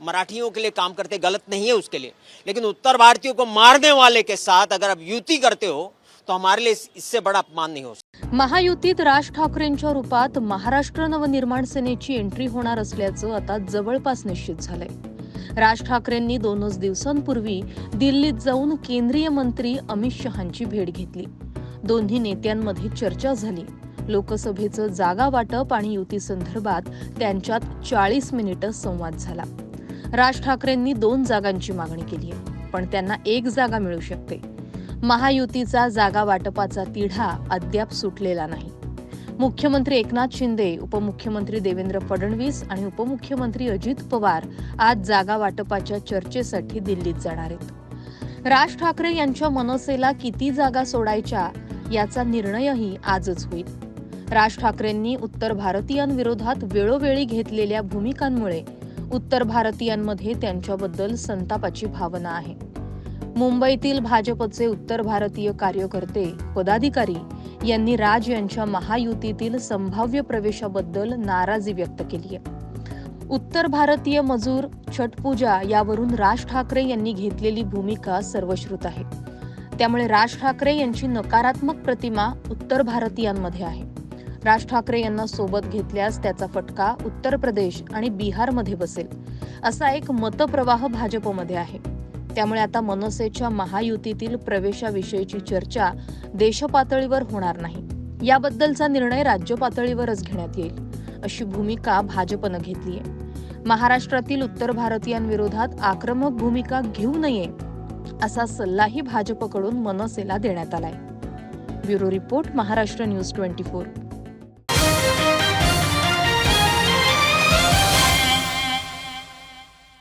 मराठियों के लिए काम करते गलत नहीं है उसके लिए। लेकिन उत्तर भारतीयों को मारने वाले के साथ अगर आप युति करते हो तो हमारे लिए इससे बड़ा अपमान नहीं हो सकता। महायुतीत राज ठाकरेंच्या रूपात महाराष्ट्र नवनिर्माण सेनेची एंट्री होणार असल्याचं आता जवळपास निश्चित झालंय. राज ठाकरेंनी दोनच दिवसांपूर्वी दिल्लीत जाऊन केंद्रीय मंत्री अमित शहांची भेट घेतली. दोन्ही नेत्यांमध्ये चर्चा झाली. लोकसभेचं जागा वाटप आणि युती संदर्भात त्यांच्यात चाळीस मिनिटं संवाद झाला. राज ठाकरेंनी दोन जागांची मागणी केली आहे पण त्यांना एक जागा मिळू शकते. महायुतीचा जागा वाटपाचा तिढा अद्याप सुटलेला नाही. मुख्यमंत्री एकनाथ शिंदे उपमुख्यमंत्री देवेंद्र फडणवीस आणि उपमुख्यमंत्री अजित पवार आज जागा वाटपाच्या चर्चेसाठी दिल्लीत जाणार आहेत. राज ठाकरे यांच्या मनसेला किती जागा सोडायच्या याचा निर्णयही आजच होईल. राज ठाकरेंनी उत्तर भारतीयांविरोधात वेळोवेळी घेतलेल्या भूमिकांमुळे उत्तर भारतीयांमध्ये त्यांच्याबद्दल संतापाची भावना आहे. मुंबईतील भाजपचे उत्तर भारतीय कार्यकर्ते पदाधिकारी यांनी राज यांच्या महायुतीतील संभाव्य प्रवेशाबद्दल नाराजी व्यक्त केली आहे. उत्तर भारतीय मजूर छटपूजा यावरून राज ठाकरे यांनी घेतलेली भूमिका सर्वश्रुत आहे. त्यामुळे राज ठाकरे यांची नकारात्मक प्रतिमा उत्तर भारतीयांमध्ये आहे. राज ठाकरे यांना सोबत घेतल्यास त्याचा फटका उत्तर प्रदेश आणि बिहारमध्ये बसेल असा एक मतप्रवाह भाजपमध्ये आहे. त्यामुळे आता मनसेच्या महायुतीतील प्रवेशाविषयीची चर्चा देशपातळीवर होणार नाही. याबद्दलचा निर्णय राज्य पातळीवरच घेण्यात येईल अशी भूमिका भाजपनं घेतली आहे. महाराष्ट्रातील उत्तर भारतीयांविरोधात आक्रमक भूमिका घेऊ नये असा सल्लाही भाजपकडून मनसेला देण्यात आलाय. Bureau report Maharashtra news twenty four.